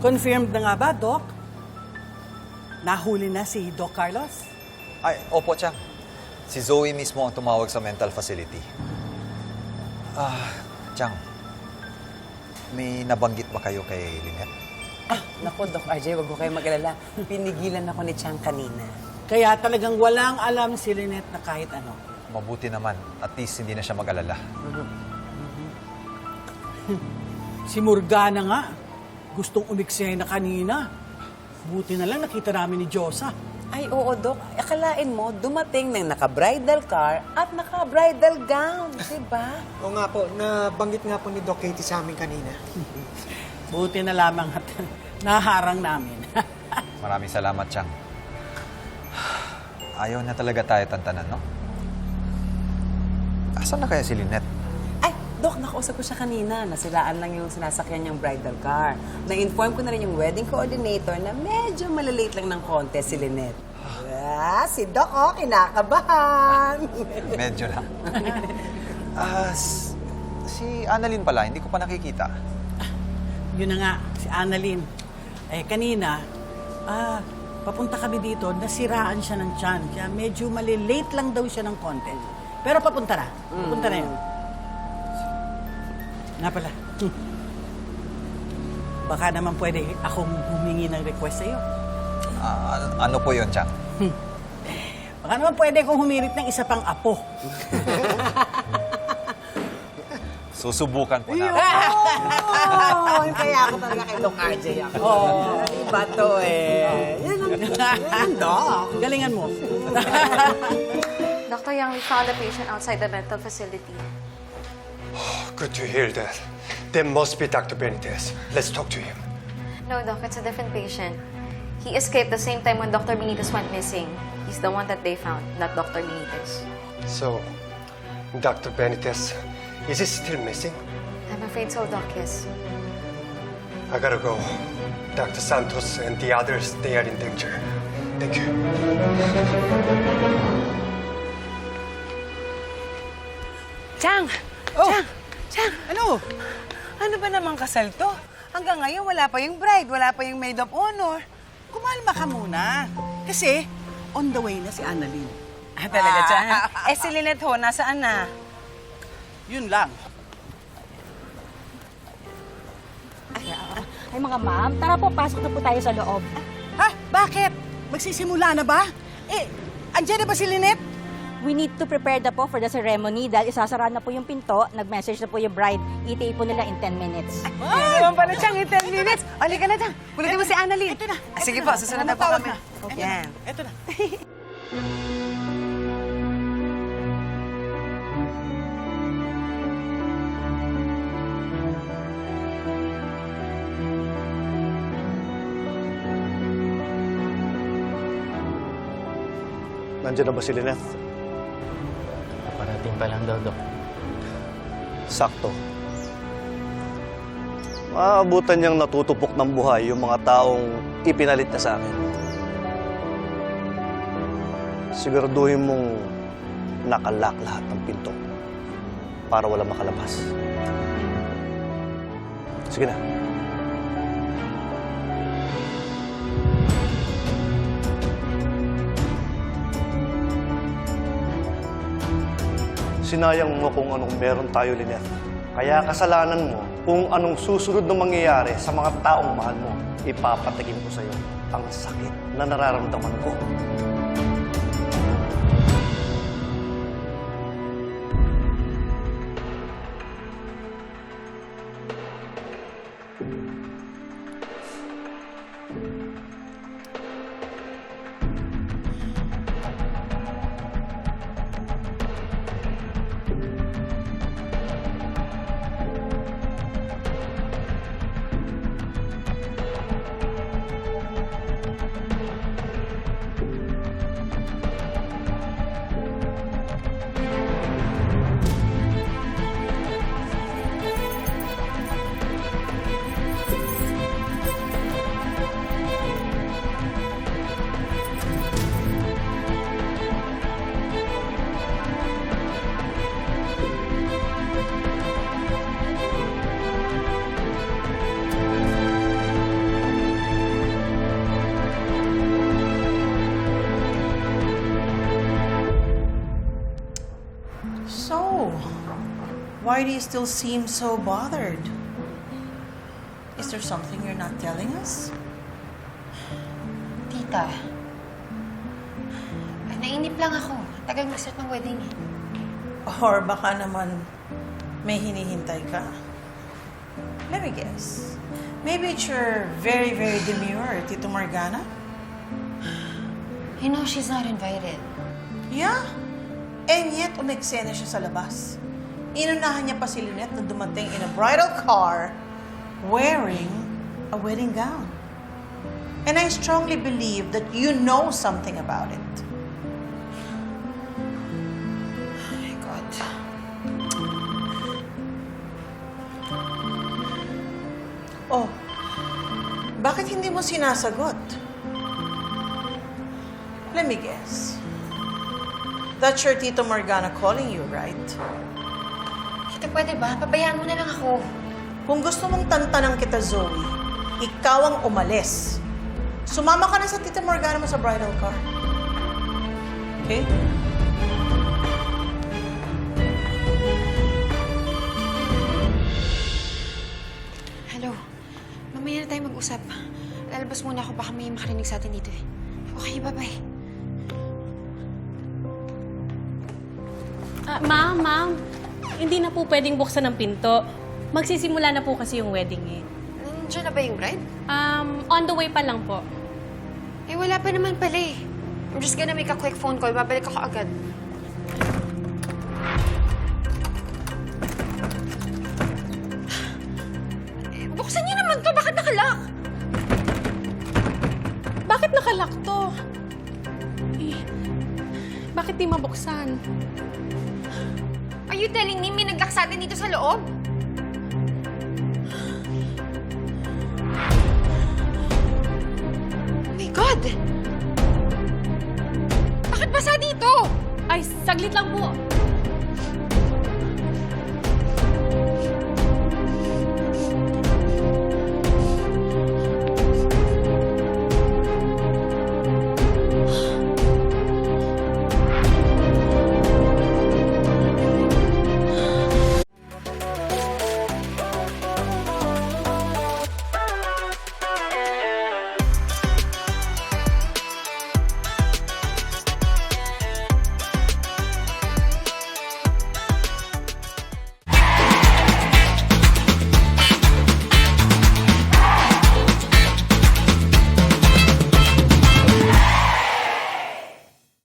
Confirmed na nga ba, Doc? Nahuli na si Doc Carlos? Ay, opo, Chang. Si Zoe mismo ang tumawag sa mental facility. Ah, Chang. May nabanggit ba kayo kay Lynette? Ah, naku, Doc RJ, wag ko kayo mag-alala. Pinigilan ako ni Chang kanina. Kaya talagang walang alam si Lynette na kahit ano. Mabuti naman. At least hindi na siya mag-alala. Si Morgana nga, gustong umiksay na kanina. Buti na lang nakita namin ni Diyosa. Ay, oo, Doc. Akalain mo, dumating ng naka-bridal car at naka-bridal gown, di ba? Oo nga po, nabanggit nga po ni Doc Katie sa amin kanina. Buti na lamang at naharang namin. Maraming salamat, Chang. Ayaw na talaga tayo tantanan, no? Asan na kaya si Lynette? Nakausap ko siya kanina. Nasilaan lang yung sinasakyan niyang bridal car. Na-inform ko na rin yung wedding coordinator na medyo malalate lang ng konti si Lynette. Ah, si Doc, oh, kinakabahan. Medyo lang. Ah, s- si Annalyn pala, hindi ko pa nakikita. Yun na nga, si Annalyn. Eh, kanina, ah, papunta kami dito, nasiraan siya ng tiyan. Kaya medyo malilate lang daw siya ng konti. Pero papunta na. Papunta na yun. Nga pala. Baka naman pwede akong humingi ng request sa'yo. Ah, an- ano po yun, Chang? Baka naman pwede akong humirit ng isa pang apo. Susubukan po namin. Oh, kaya ako talaga kay Doc RJ ako. Oh, iba to eh. Yan ang, Doc. Galingan mo. Dr. Young, we found a patient outside the mental facility. Good to hear that. There must be Dr. Benitez. Let's talk to him. No, Doc, it's a different patient. He escaped the same time when Dr. Benitez went missing. He's the one that they found, not Dr. Benitez. So, Dr. Benitez, is he still missing? I'm afraid so, Doc, yes. I gotta go. Dr. Santos and the others, they are in danger. Thank you. Chang! Oh. Chang! Chang! Ano? Ano ba namang kasal to? Hanggang ngayon, wala pa yung bride, wala pa yung maid of honor. Kumalma ka muna. Kasi, on the way na si Annalyn. Ah, talaga, Chang? eh, si Lynette ho, nasaan na? Yun lang. Ay mga ma'am, tara po, pasok na po tayo sa loob. Ha? Bakit? Magsisimula na ba? Eh, andyan na ba si Lynette? We need to prepare na po for the ceremony dahil isasara na po yung pinto, nag-message na po yung bride, ETA po nila in 10 minutes. Ay, naman pala, Chang, in 10 minutes. Oli ka na, Chang. Pulutin mo si Annalyn. Ito na. Ah, sige po, susunod na po kami. Yan. Ito na. Nandiyan na ba si Lynette? Parating pa lang daw, Dok. Sakto. Maabutan niyang natutupok ng buhay yung mga taong ipinalit na sa akin. Siguraduhin mong nakalak lahat ng pinto para wala makalabas. Sige na. Sinayang mo kung anong meron tayo, Lynette. Kaya kasalanan mo kung anong susunod na mangyayari sa mga taong mahal mo. Ipapatikim ko sa'yo ang sakit na nararamdaman ko. Why do you still seem so bothered? Is there something you're not telling us? Tita, nainip lang ako. Tagal mag-start ng wedding eh. Or baka naman may hinihintay ka? Let me guess. Maybe it's your very, very demure, Tito Morgana? You know she's not invited. Yeah. And yet, umeksena siya sa labas. Inunahan niya pa si Lynette na dumating in a bridal car wearing a wedding gown. And I strongly believe that you know something about it. Oh my God. Oh, bakit hindi mo sinasagot? Let me guess. That's your Tito Morgana calling you, right? Tita, pwede ba? Pabayaan mo na lang ako. Kung gusto mong tantanan kita, Zoe, ikaw ang umalis. Sumama ka na sa Tita Morgana mo sa bridal car. Okay? Hello. Mamaya na tayo mag-usap. Lalabas muna ako. Baka may makarinig sa atin dito eh. Okay, bye-bye. Ah, ma'am, ma'am. Hindi na po pwedeng buksan ng pinto. Magsisimula na po kasi yung wedding eh. Nandiyan na ba yung bride? Um, on the way pa lang po. Eh, wala pa naman pala eh. I'm just gonna make a quick phone call. Babalik ako agad. Eh, buksan niyo naman to. Bakit nakalock? Bakit nakalock to? Eh, bakit di mabuksan? You telling me may nag-lock sa atin dito sa loob? Oh my God! Bakit basa dito? Ay, saglit lang po.